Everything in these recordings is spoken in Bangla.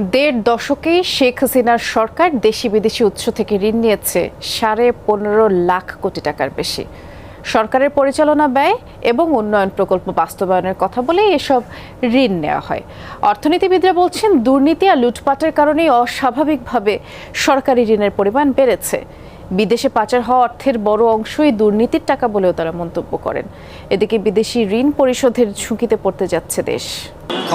দেড় দশকেই শেখ হাসিনার সরকার দেশি বিদেশি উৎস থেকে ঋণ নিয়েছে সাড়ে পনেরো লাখ কোটি টাকার বেশি। সরকারের পরিচালনা ব্যয় এবং উন্নয়ন প্রকল্প বাস্তবায়নের কথা বলে এসব ঋণ নেওয়া হয়। অর্থনীতিবিদরা বলছেন, দুর্নীতি আর লুটপাটের কারণেই অস্বাভাবিকভাবে সরকারি ঋণের পরিমাণ বেড়েছে। বিদেশে পাচার হওয়া অর্থের বড় অংশই দুর্নীতির টাকা বলেও তারা মন্তব্য করেন। এদিকে বিদেশি ঋণ পরিশোধের ঝুঁকিতে পড়তে যাচ্ছে দেশ।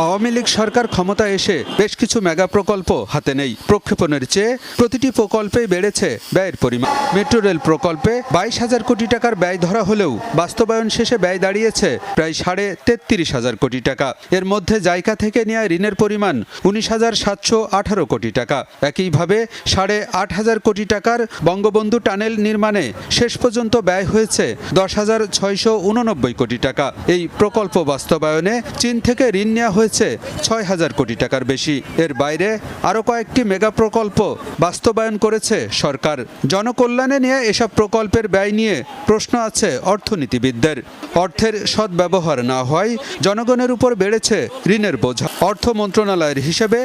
আওয়ামী লীগ সরকার ক্ষমতা এসে বেশ কিছু মেগা প্রকল্প হাতে নেই। প্রক্ষেপণের চেয়ে প্রতিটি প্রকল্পেই বেড়েছে ব্যয়ের পরিমাণ। মেট্রো রেল প্রকল্পে বাইশ হাজার কোটি টাকার ব্যয় ধরা হলেও বাস্তবায়ন শেষে ব্যয় দাঁড়িয়েছে প্রায় সাড়ে তেত্রিশ হাজার কোটি টাকা। এর মধ্যে জায়গা থেকে নেওয়া ঋণের পরিমাণ উনিশ হাজার সাতশো আঠারো কোটি টাকা। একইভাবে সাড়ে আট হাজার কোটি টাকার বঙ্গবন্ধু টানেল নির্মাণে শেষ পর্যন্ত ব্যয় হয়েছে দশ হাজার ছয়শো উননব্বই কোটি টাকা। এই প্রকল্প বাস্তবায়নে চীন থেকে ঋণ নেওয়া হয়েছে ছয় হাজার কোটি টাকার বেশি। এর বাইরে আরও কয়েকটি মেগা প্রকল্প বাস্তবায়ন করেছে সরকার। জনকল্যাণে নিয়ে এসব প্রকল্পের ব্যয় নিয়ে প্রশ্ন আছে অর্থনীতিবিদদের। অর্থের সদ্ব্যবহার না হয় জনগণের উপর বেড়েছে ঋণের বোঝা। অর্থ মন্ত্রণালয়ের হিসেবে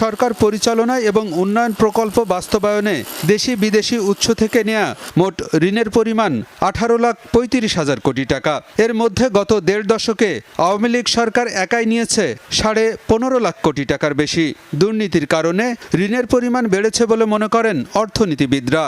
সরকার পরিচালনা এবং উন্নয়ন প্রকল্প বাস্তবায়নে দেশি বিদেশি উৎস থেকে নেওয়া মোট ঋণের পরিমাণ আঠারো লাখ পঁয়ত্রিশ হাজার কোটি টাকা। এর মধ্যে গত দেড় দশকে আওয়ামী লীগ সরকার একাই নিয়েছে সাড়ে পনেরো লাখ কোটি টাকার বেশি দুর্নীতির কারণে ঋণের পরিমাণ বেড়েছে বলে মনে করেন অর্থনীতিবিদরা।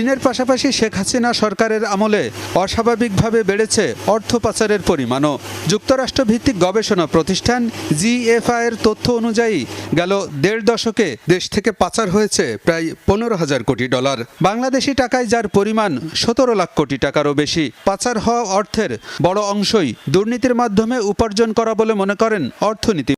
ঋণের পাশাপাশি শেখ হাসিনা সরকারের আমলে অস্বাভাবিকভাবে বেড়েছে অর্থ পাচারের পরিমাণও। যুক্তরাষ্ট্র ভিত্তিক গবেষণা প্রতিষ্ঠান জিএফআইয়ের তথ্য অনুযায়ী গেল দেড় দশকে দেশ থেকে পাচার হয়েছে প্রায় পনেরো হাজার কোটি ডলার। বাংলাদেশি টাকায় যার পরিমাণ সতেরো লাখ কোটি টাকারও বেশি। পাচার হওয়া অর্থের বড় অংশই দুর্নীতির মাধ্যমে উপার্জন করা বলে মনে করেন অর্থনীতি